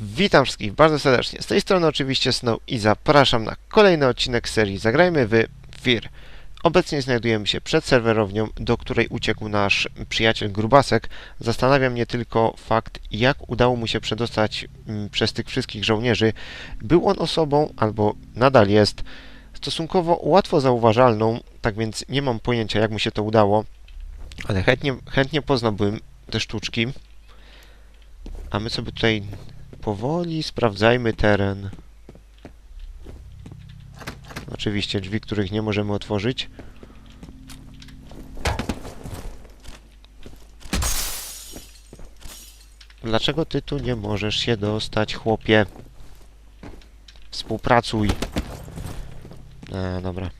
Witam wszystkich bardzo serdecznie. Z tej strony oczywiście Snow i zapraszam na kolejny odcinek serii Zagrajmy w Fear. Obecnie znajdujemy się przed serwerownią, do której uciekł nasz przyjaciel Grubasek. Zastanawia mnie tylko fakt, jak udało mu się przedostać mm, przez tych wszystkich żołnierzy. Był on osobą, albo nadal jest, stosunkowo łatwo zauważalną, tak więc nie mam pojęcia, jak mu się to udało, ale chętnie, chętnie poznałbym te sztuczki. A my sobie tutaj powoli sprawdzajmy teren. Oczywiście drzwi, których nie możemy otworzyć. Dlaczego ty tu nie możesz się dostać, chłopie? Współpracuj. A, dobra.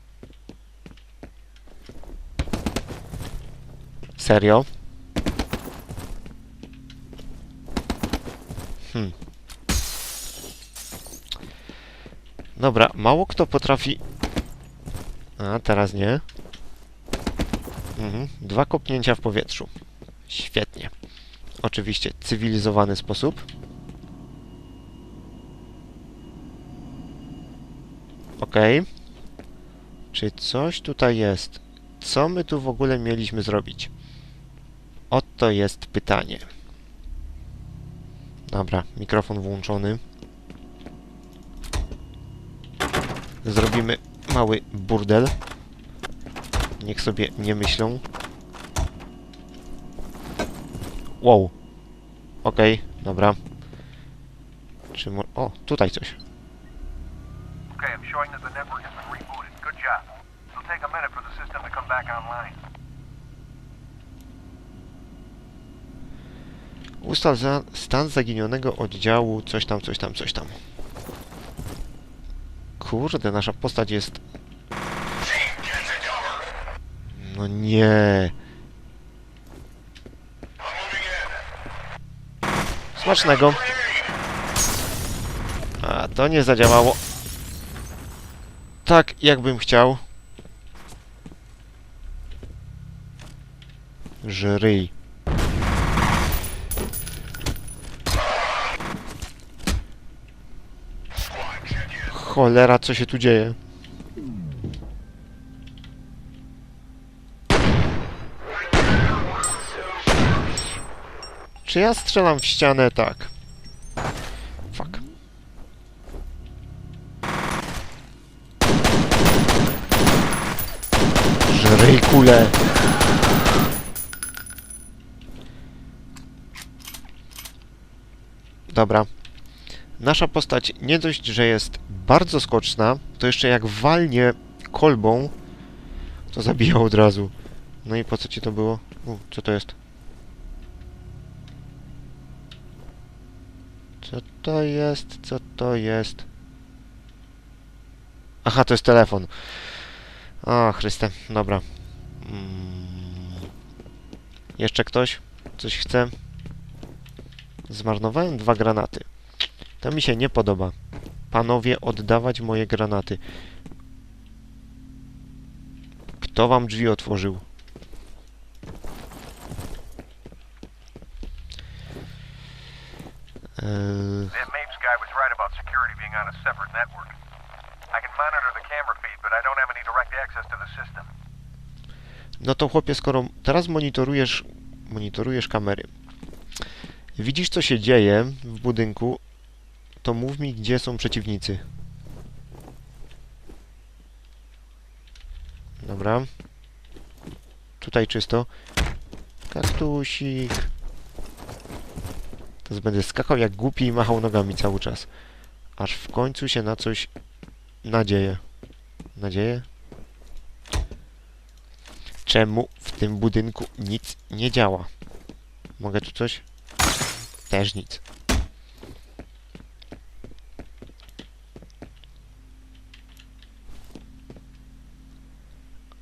Serio? Hmm. Dobra, mało kto potrafi... A, teraz nie. Mhm. Dwa kopnięcia w powietrzu. Świetnie. Oczywiście cywilizowany sposób. Okej. Czy coś tutaj jest? Co my tu w ogóle mieliśmy zrobić? Oto jest pytanie. Dobra, mikrofon włączony. Zrobimy mały burdel. Niech sobie nie myślą. Wow. Okej, dobra. Czy mo- O, tutaj coś. Okay, I'm showing that the network has been rebooted. Good job. It'll take a minute for the system to come back online. Ustal za stan zaginionego oddziału, coś tam, coś tam, coś tam. Kurde, nasza postać jest... No nie. Smacznego. A, to nie zadziałało. Tak, jakbym chciał. Żryj. Cholera, co się tu dzieje? Czy ja strzelam w ścianę? Tak. Fuck. Żryj kule. Dobra. Nasza postać nie dość, że jest bardzo skoczna, to jeszcze jak walnie kolbą, to zabija od razu. No i po co ci to było? U, co to jest? Co to jest? Co to jest? Aha, to jest telefon. O, Chryste, dobra. Mm. Jeszcze ktoś? Coś chce? Zmarnowałem dwa granaty. To mi się nie podoba. Panowie, oddawać moje granaty. Kto wam drzwi otworzył? Eee, That Mapes guy was right about security being on a separate network. I can monitor the camera feed, but I don't have any direct access to the system. no to chłopie, skoro teraz monitorujesz, monitorujesz kamery, widzisz co się dzieje w budynku, to mów mi, gdzie są przeciwnicy. Dobra. Tutaj czysto. Kaktusik. Teraz będę skakał jak głupi i machał nogami cały czas. Aż w końcu się na coś nadzieję. Nadzieję? Czemu w tym budynku nic nie działa? Mogę tu coś? Też nic.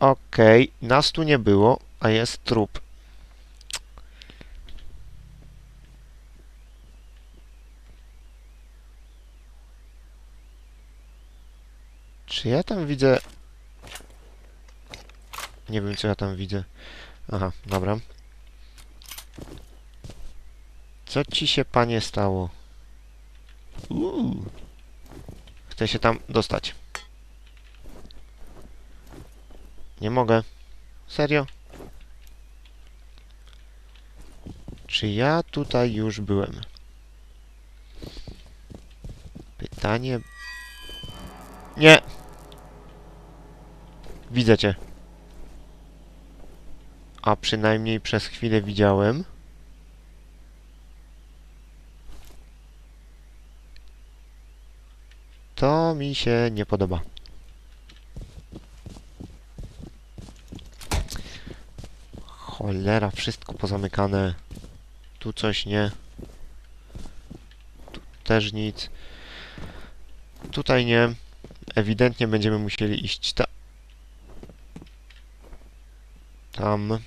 Okej, nas tu nie było, a jest trup. Czy ja tam widzę... Nie wiem, co ja tam widzę. Aha, dobra. Co ci się, panie, stało? Uuu. Chcę się tam dostać. Nie mogę. Serio? Czy ja tutaj już byłem? Pytanie... Nie! Widzę cię. A przynajmniej przez chwilę widziałem. To mi się nie podoba. Cholera, wszystko pozamykane. Tu coś nie. Tu też nic. Tutaj nie. Ewidentnie będziemy musieli iść ta tam.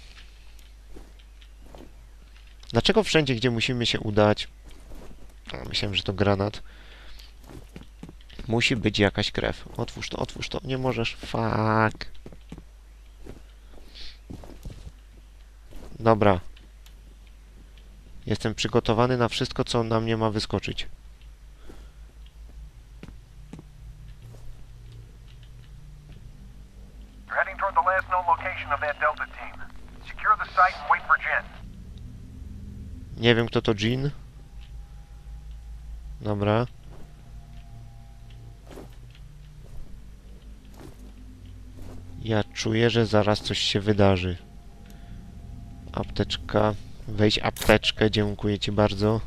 Dlaczego wszędzie, gdzie musimy się udać... A, myślałem, że to granat. Musi być jakaś krew. Otwórz to, otwórz to. Nie możesz. Fuck. Dobra. Jestem przygotowany na wszystko, co na mnie ma wyskoczyć. Nie wiem, kto to Jean. Dobra. Ja czuję, że zaraz coś się wydarzy. Apteczka. Weź apteczkę, dziękuję ci bardzo.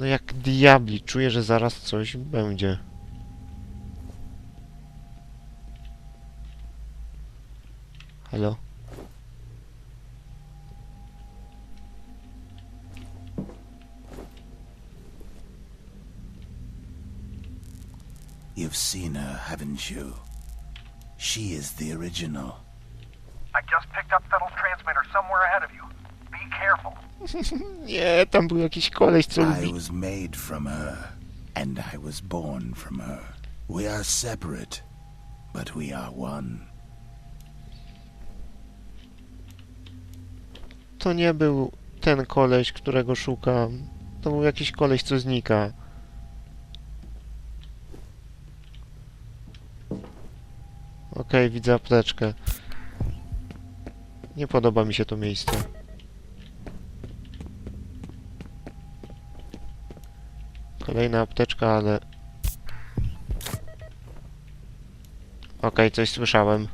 No jak diabli, czuję, że zaraz coś będzie. Halo? You've seen her, haven't you? She is the original. I just picked up Fettel's transmitter somewhere ahead of you. Be careful. Nie, tam był jakiś koleś, co I lubi... was made from her, and I was born from her. We are separate, but we are one. To nie był ten koleś, którego szukam. To był jakiś koleś, co znika. Okej, widzę apteczkę. Nie podoba mi się to miejsce. Kolejna apteczka, ale... Okej, coś słyszałem.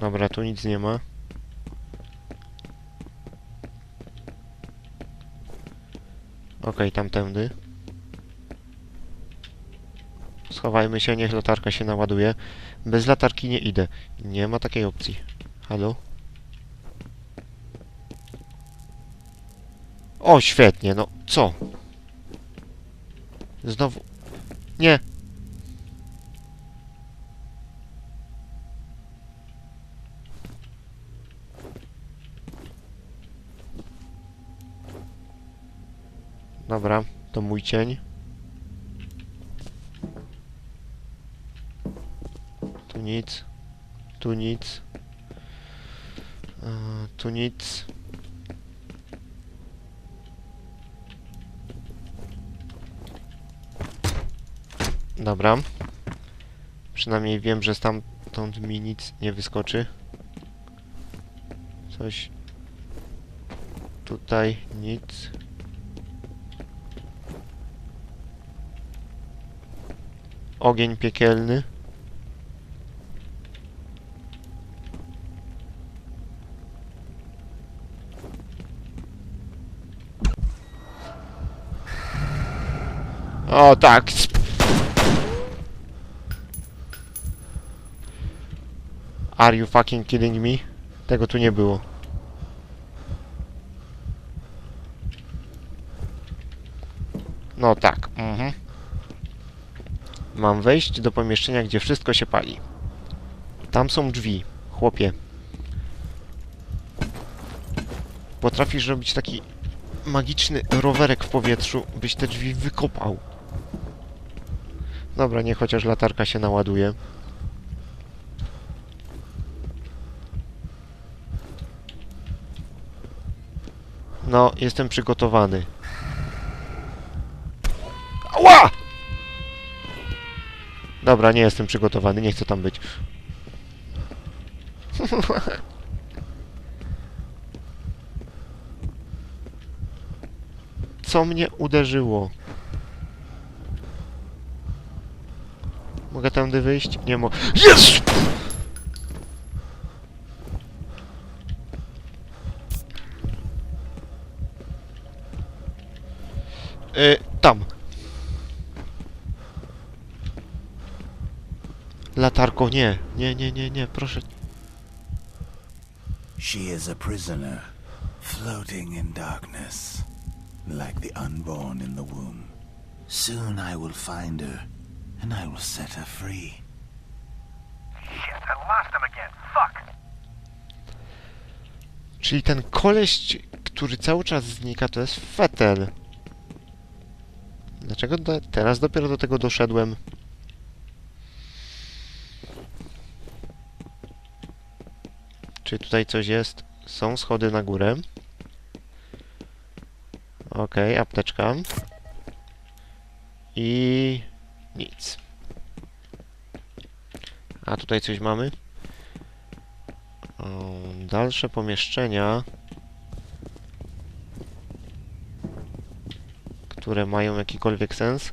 Dobra, tu nic nie ma. Okej, tamtędy. Schowajmy się, niech latarka się naładuje. Bez latarki nie idę. Nie ma takiej opcji. Halo? O, świetnie, no co? Znowu... Nie! Dobra, to mój cień. Tu nic. Tu nic. E, tu nic. Dobra. Przynajmniej wiem, że stamtąd mi nic nie wyskoczy. Coś. Tutaj nic. Ogień piekielny. O tak. Are you fucking kidding me? Tego tu nie było. No tak, mhm. Mam wejść do pomieszczenia, gdzie wszystko się pali. Tam są drzwi, chłopie. Potrafisz robić taki magiczny rowerek w powietrzu, byś te drzwi wykopał. Dobra, nie chociaż latarka się naładuje. No, jestem przygotowany. Ała! Dobra, nie jestem przygotowany, nie chcę tam być. Co mnie uderzyło? Mogę tędy wyjść? Nie mogę. Jest! Y, tam. Latarko, nie. Nie, nie, nie, nie, proszę. She is a prisoner, floating in darkness, like the unborn in the womb. Soon I will find her, and I will set her free. Shit, I lost him again. Fuck. Czyli ten koleś, który cały czas znika, to jest Fetel. Dlaczego do, teraz dopiero do tego doszedłem? Czy tutaj coś jest? Są schody na górę. Okej, apteczka. I nic. A tutaj coś mamy? Dalsze pomieszczenia, które mają jakikolwiek sens.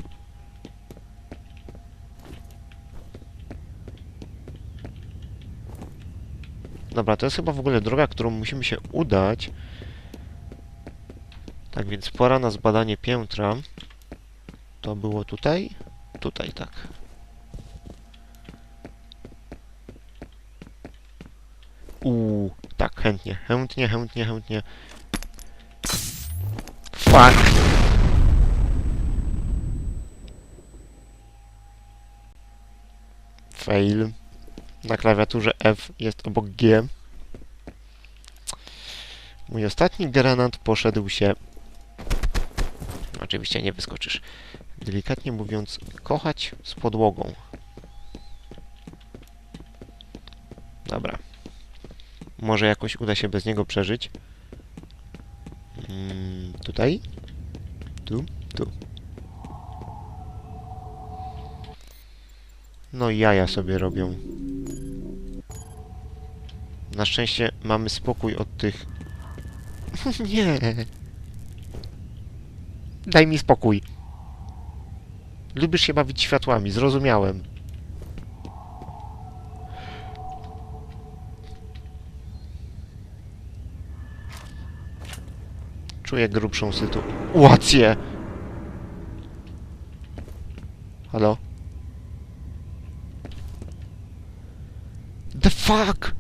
Dobra, to jest chyba w ogóle droga, którą musimy się udać. Tak więc pora na zbadanie piętra. To było tutaj? Tutaj, tak. Uuu, tak, chętnie, chętnie, chętnie, chętnie. Fuck! Fail. Na klawiaturze F jest obok G. Mój ostatni granat poszedł się... Oczywiście nie wyskoczysz. Delikatnie mówiąc, kochać z podłogą. Dobra. Może jakoś uda się bez niego przeżyć. Mm, tutaj. Tu, tu. No jaja sobie robią. Na szczęście mamy spokój od tych... Nie. Daj mi spokój. Lubisz się bawić światłami, zrozumiałem. Czuję grubszą sytuację. Halo? The fuck?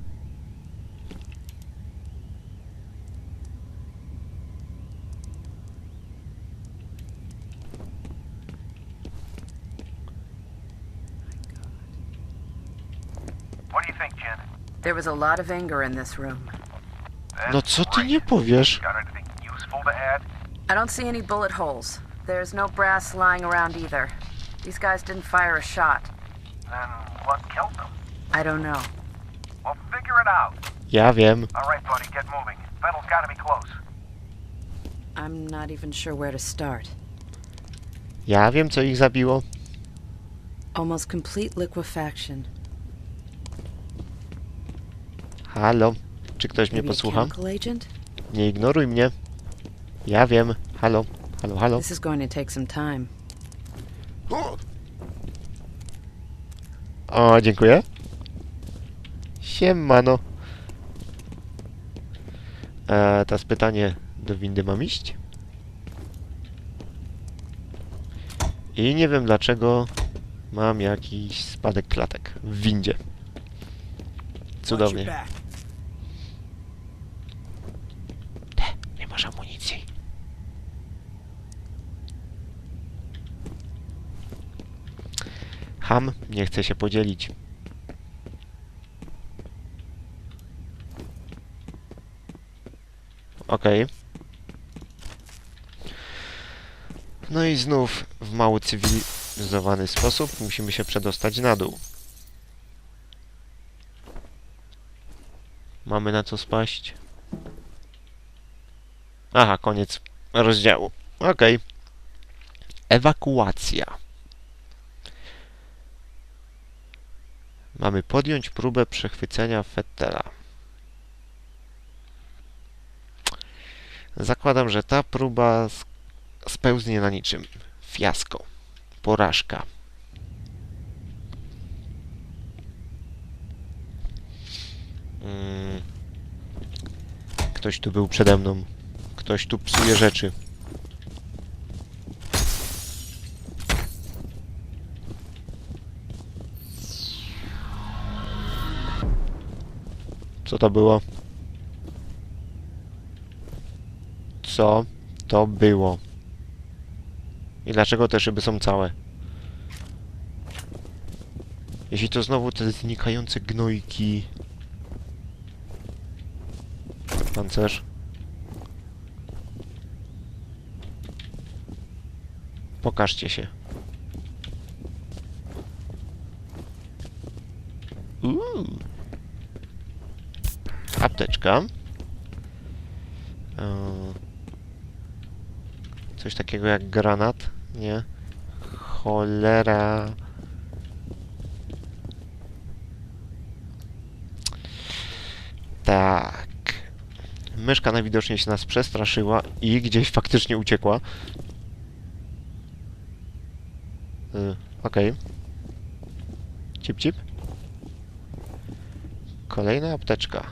Was a lot of anger in this room. No co ty great. nie powiesz? Got anything useful to add? I don't see any bullet holes. There's no brass lying around either. These guys didn't fire a shot. Then what killed them? I don't know. Well, figure it out. Ja wiem. All right, buddy, get moving. Vettel's got to be close. I'm not even sure where to start. Ja wiem, co ich zabiło. Almost complete liquefaction. Halo? Czy ktoś mnie posłucha? Nie ignoruj mnie. Ja wiem. Halo? Halo, halo? This is going to take some time. O, dziękuję. Siemano. E, teraz pytanie, do windy mam iść? I nie wiem dlaczego mam jakiś spadek klatek w windzie. Cudownie. Te, nie masz amunicji. Ham nie chce się podzielić. Okej. No i znów w mało cywilizowany sposób musimy się przedostać na dół. Mamy na co spaść. Aha, koniec rozdziału. Okej. Ewakuacja. Mamy podjąć próbę przechwycenia Fettela. Zakładam, że ta próba spełznie na niczym. Fiasko. Porażka. Mm. Ktoś tu był przede mną. Ktoś tu psuje rzeczy. Co to było? Co to było? I dlaczego te szyby są całe? Jeśli to znowu te znikające gnojki... Pancerz. Pokażcie się. Uuu. Apteczka. Eee, Coś takiego jak granat? Nie. Cholera. Tak. Myszka najwidoczniej się nas przestraszyła i gdzieś faktycznie uciekła. Y, Okej. Cip, cip. Kolejna apteczka.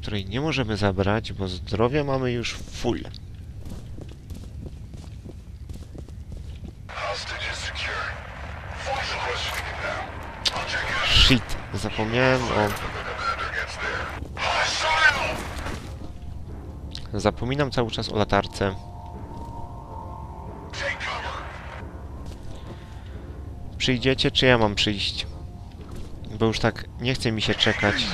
Której nie możemy zabrać, bo zdrowia mamy już full. Shit, zapomniałem o... Zapominam cały czas o latarce. Przyjdziecie, czy ja mam przyjść? Bo już tak nie chce mi się czekać.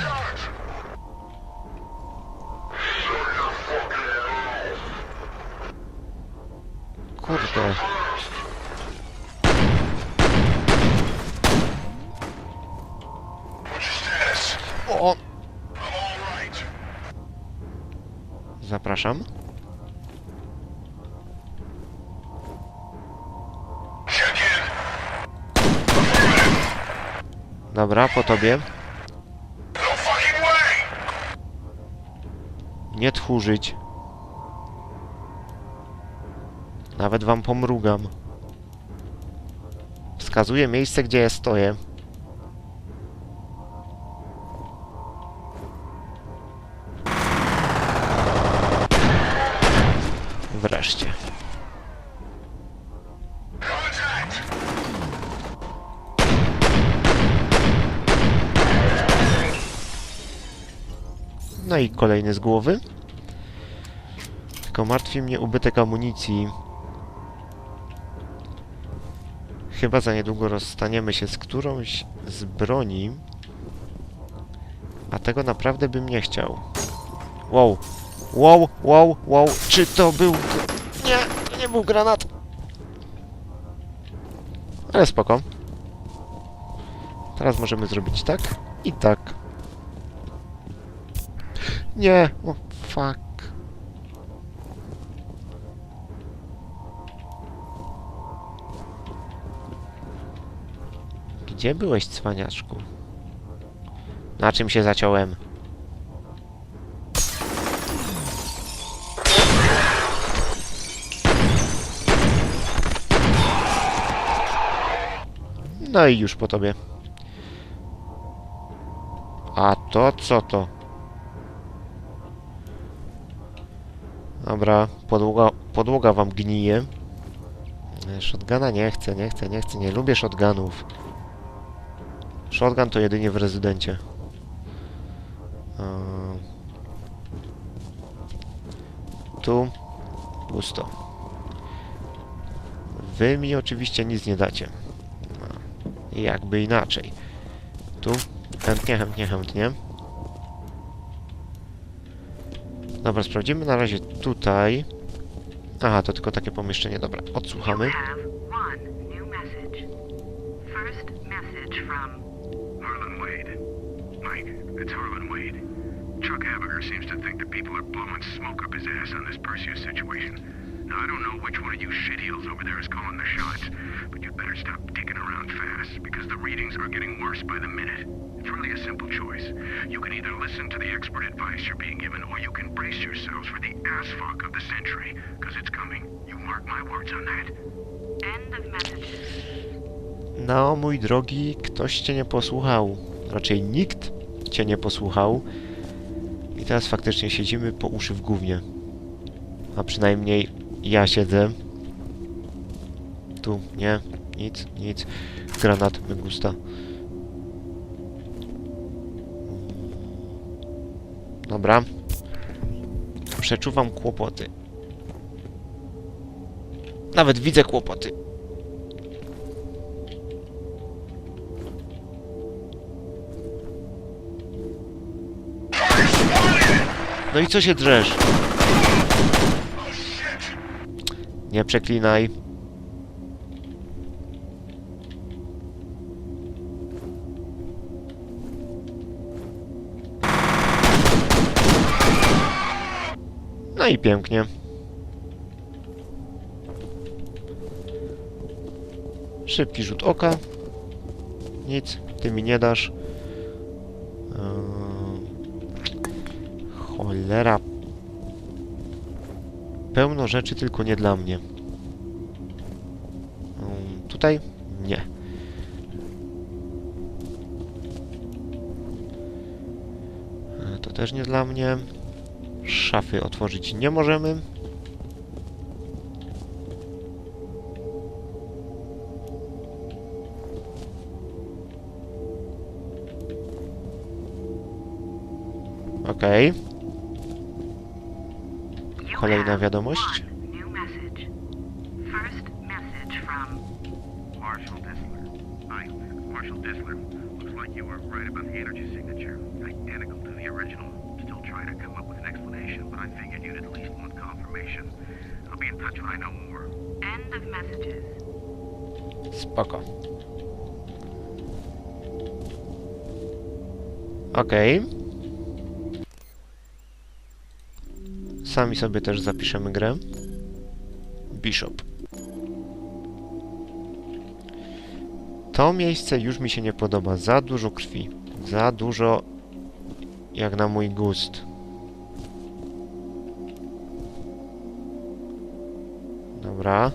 Zapraszam. Dobra, po tobie. Nie tchórzyć. Nawet wam pomrugam. Wskazuję miejsce, gdzie ja stoję. I kolejny z głowy. Tylko martwi mnie ubytek amunicji. Chyba za niedługo rozstaniemy się z którąś z broni. A tego naprawdę bym nie chciał. Wow. Wow, wow, wow. Czy to był... Nie, to nie był granat. Ale spoko. Teraz możemy zrobić tak i tak. Nie, o fuck. Gdzie byłeś, cwaniaczku? Na czym się zaciąłem? No i już po tobie. A to co to? Dobra, podłoga, podłoga wam gnije. E, Shotguna nie chcę, nie chcę, nie chcę, nie lubię shotgunów. Shotgun to jedynie w rezydencie. Eee, Tu pusto. Wy mi oczywiście nic nie dacie. No, jakby inaczej. Tu chętnie, chętnie, chętnie. Dobra, sprawdzimy na razie tutaj. Aha, to tylko takie pomieszczenie. Dobra, odsłuchamy. You have one new message. First message from Harlan Wade. Mike, it's Harlan Wade. Chuck Habiger seems to think that people are blowing smoke up his ass on this Perseus situation. Now, I don't know which one of you shitheels over there is calling the shots, but you'd better stop dicking around fast, because the readings are getting worse by the minute. It's really a simple choice. You can either listen to the expert advice you're being given, or you can brace yourselves for the ass fuck of the century, because it's coming. You mark my words on that. End of messages. No, mój drogi, ktoś cię nie posłuchał. Raczej nikt cię nie posłuchał. I teraz faktycznie siedzimy po uszy w gównie. A przynajmniej ja siedzę. Tu, nie, nic, nic. Granat me gusta. Dobra. Przeczuwam kłopoty. Nawet widzę kłopoty. No i co się drzesz? Nie przeklinaj. No i pięknie. Szybki rzut oka. Nic, ty mi nie dasz. Eee, Cholera. Pełno rzeczy, tylko nie dla mnie. Mm, Tutaj? Nie. E, To też nie dla mnie. Szafy otworzyć nie możemy. Okej. You Kolejna wiadomość. Marshall. Looks like you were right about the energy signature. Identical to the original. Trying to come up with an explanation, but I figured you'd at least want confirmation. I'll be in touch when I know more. end of messages. Spoko. Okej. Sami sobie też zapiszemy grę. Bishop. To miejsce już mi się nie podoba. Za dużo krwi. Za dużo jak na mój gust. Dobra.